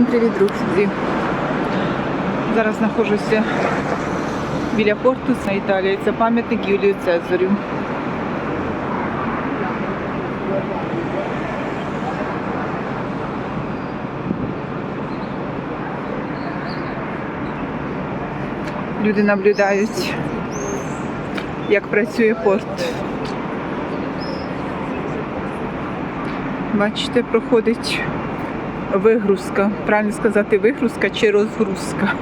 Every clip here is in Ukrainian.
Всім привіт, друзі! Зараз знаходжуся біля порту на Італії. Це пам'ятник Юлію Цезарю. Люди наблюдають, як працює порт. Бачите, проходить вигрузка. Правильно сказати, вигрузка чи розгрузка.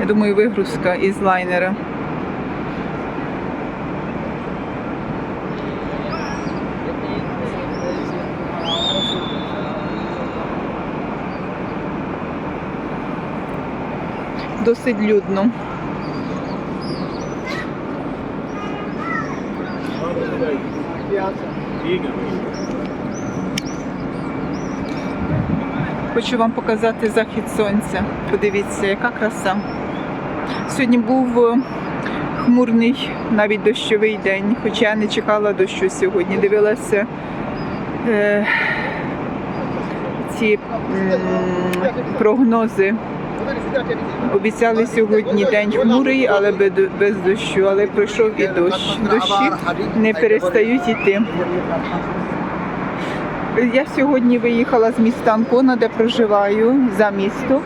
Я думаю, вигрузка із лайнера. Досить людно. Хочу вам показати захід сонця. Подивіться, яка краса. Сьогодні був е, хмурний, навіть дощовий день, хоча я не чекала дощу сьогодні. Дивилася е, ці м, прогнози. Обіцяли сьогодні день хмурий, але без дощу. Але пройшов і дощ. Дощі не перестають іти. Я сьогодні виїхала з міста Анкона, де проживаю, за місто.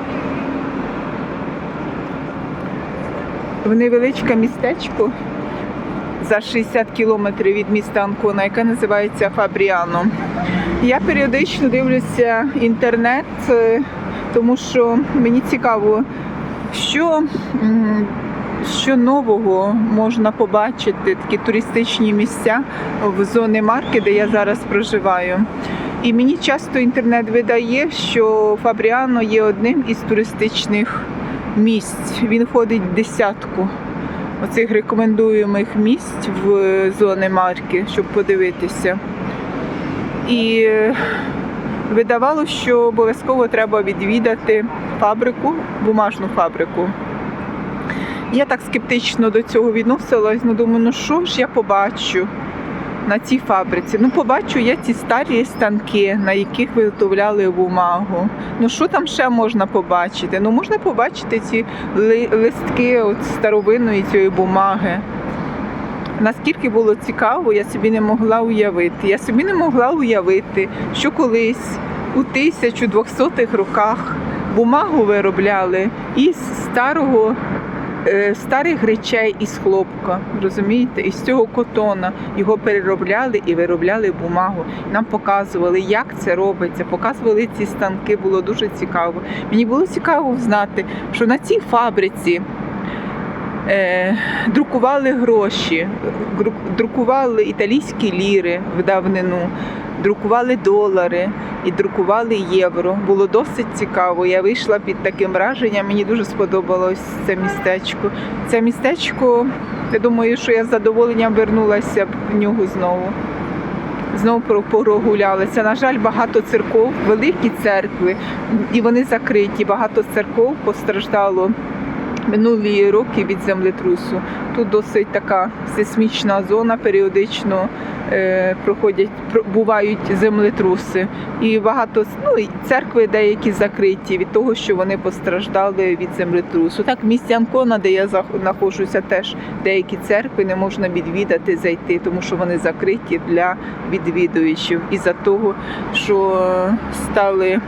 В невеличке містечко за 60 кілометрів від міста Анкона, яке називається Фабріано. Я періодично дивлюся інтернет, е, тому що мені цікаво, що, що нового можна побачити, такі туристичні місця в зоні марки, де я зараз проживаю. І мені часто інтернет видає, що Фабріано є одним із туристичних місць. Він входить в десятку оцих рекомендуємих місць в зони марки, щоб подивитися. І е, видавало, що обов'язково треба відвідати фабрику, бумажну фабрику. Я так скептично до цього відносилась, ну думаю, ну що ж я побачу на цій фабриці? Ну, побачу я ці старі станки, на яких виготовляли бумагу. Ну що там ще можна побачити? Ну можна побачити ці ли- листки от старовинної цієї бумаги. Наскільки було цікаво, я собі не могла уявити. Я собі не могла уявити, що колись у 1200-х роках бумагу виробляли із старого, старих речей із хлопка, розумієте, із цього котона. Його переробляли і виробляли бумагу. Нам показували, як це робиться. Показували ці станки, було дуже цікаво. Мені було цікаво знати, що на цій фабриці е, друкували гроші, друкували італійські ліри в давнину, друкували долари і друкували євро. Було досить цікаво. Я вийшла під таким враженням. Мені дуже сподобалось це містечко. Це містечко, я думаю, що я з задоволенням вернулася б в нього знову. Знову про- прогулялися. На жаль, багато церков, великі церкви, і вони закриті. Багато церков постраждало минулі роки від землетрусу. Тут досить така сейсмічна зона, періодично е, проходять, про- бувають землетруси. І багато ну, і церкви деякі закриті від того, що вони постраждали від землетрусу. Так, в місті Анкона, де я знаходжуся, теж деякі церкви не можна відвідати, зайти, тому що вони закриті для відвідувачів. Із-за того, що стали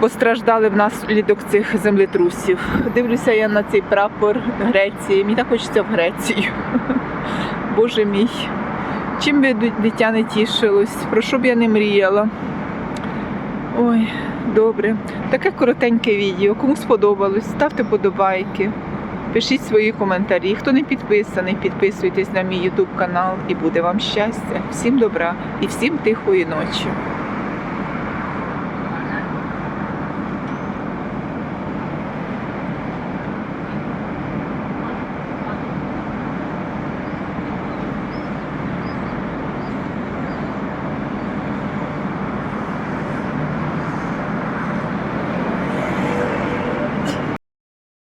постраждали внаслідок цих землетрусів. Дивлюся я на цей прапор Греції. Мені так хочеться в Грецію. Боже мій. Чим би дитя не тішилось, про що б я не мріяла. Ой, добре. Таке коротеньке відео. Кому сподобалось, ставте подобайки. Пишіть свої коментарі. Хто не підписаний, підписуйтесь на мій YouTube канал і буде вам щастя. Всім добра і всім тихої ночі.